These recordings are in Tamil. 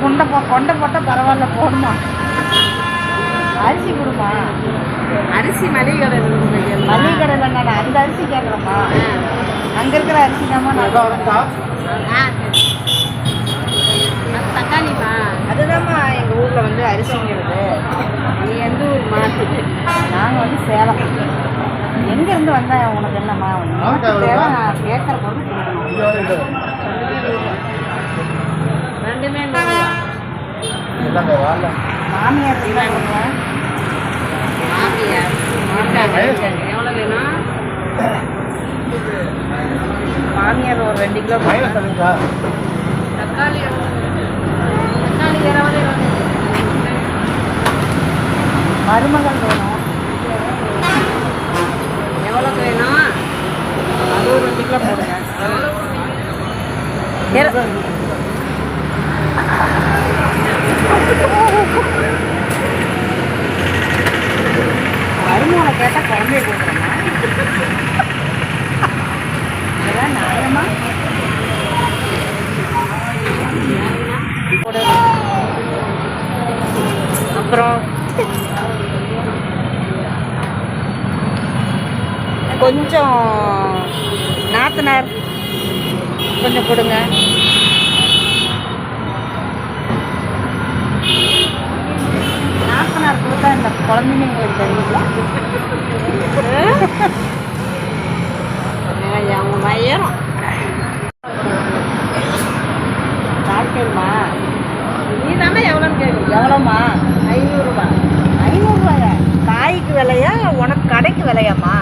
கொண்டை போ கொண்டை போட்டால் பரவாயில்ல போடுமா? அரிசி கொடுமா? அரிசி மளிகை கடை மளிகை கடையில் நான் அந்த அரிசி கேட்குறேம்மா அங்கே இருக்கிற அரிசி தான்மா நான் தக்காளிமா அதுதாம்மா எங்கள் ஊரில் வந்து அரிசிங்கிறது நீ எந்த ஊர் மாற்றுது நாங்கள் வந்து சேலம். எங்கேருந்து வந்தேன் உனக்கு என்னம்மா? உனக்கு தேவை நான் கேட்குற பொருள் மாமியார் இருக்காங்க மாமியார். எவ்வளோ வேணும்? மாமியார் ஒரு ரெண்டு கிலோ. தக்காளி? தக்காளி இருபது மருமகள் வேணும் எவ்வளோக்கு வேணும் அது ஒரு ரெண்டு கிலோ போடுங்க இரு. மருமகளை கேட்டால் குழந்தைய கொடுக்குறேம்மா இதெல்லாம் நியாயமா? அப்புறம் கொஞ்சம் நாத்தனார் கொஞ்சம் கொடுங்க. கொடுத்தா இந்த குழந்தைங்களுக்கு தெரியுங்களா அவங்க மயிரும். சாப்பிட்டேம்மா. நீ தானே எவ்வளோன்னு கேட்குறீங்க எவ்வளோம்மா? ஐநூறுரூபா ஐநூறுரூவாயா காய்க்கு விலையா? உனக்கு கடைக்கு விலையாம்மா?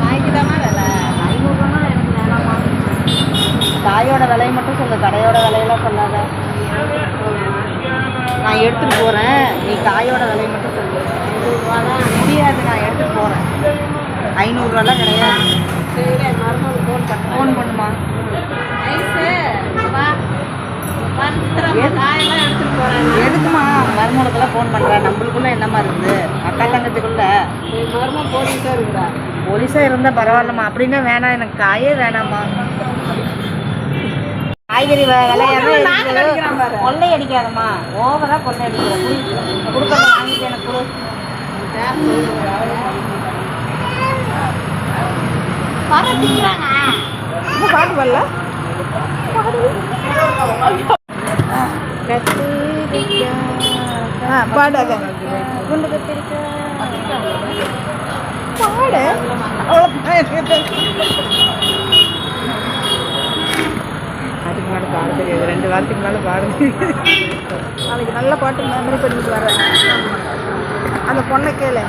காய்க்கு தானே விலை. ஐநூறுரூவா எனக்கு வேணாம்மா. காயோட விலையை மட்டும் சொல்லு கடையோட விலையெல்லாம் சொல்லாத. நான் எடுத்துட்டு போகிறேன் நீ காயோட விலையை மட்டும் சொல்லு. முடியாது நான் எடுத்துட்டு போகிறேன் ஐநூறுரூவாலாம் கிடையாது. சரி மருமகள் ஃபோன் பண்ணுறேன் ஃபோன் பண்ணுமா? எடுத்துகிட்டு எதுக்குமா மருமகளுக்கெல்லாம் ஃபோன் பண்ணுறேன் நம்மளுக்குள்ள என்னம்மா இருக்குது அக்கா தங்கத்துக்குள்ள மருமம் போலீஸாக போலீஸாக இருந்தால் பரவாயில்லம்மா. அப்படின்னா வேணாம் எனக்கு காயே வேணாம்மா. காய்கறி வ- விலையெல்லாம். கொள்ளை அடிக்காதம்மா ஓவராக கொள்ளை அடிக்கிற கொடுக்கறத வாங்கிட்டு எனக்கு கொடு பாட்டு வரல பாடாத குண்டு பாடு. அதுக்கு மேலே பாட தெரியாது ரெண்டு வாரத்துக்கு மேலே பாட தெரியாது நாளைக்கு நல்ல பாட்டு மெமரி பண்ணிட்டு வரேன். அந்த பொண்ணை கேளு.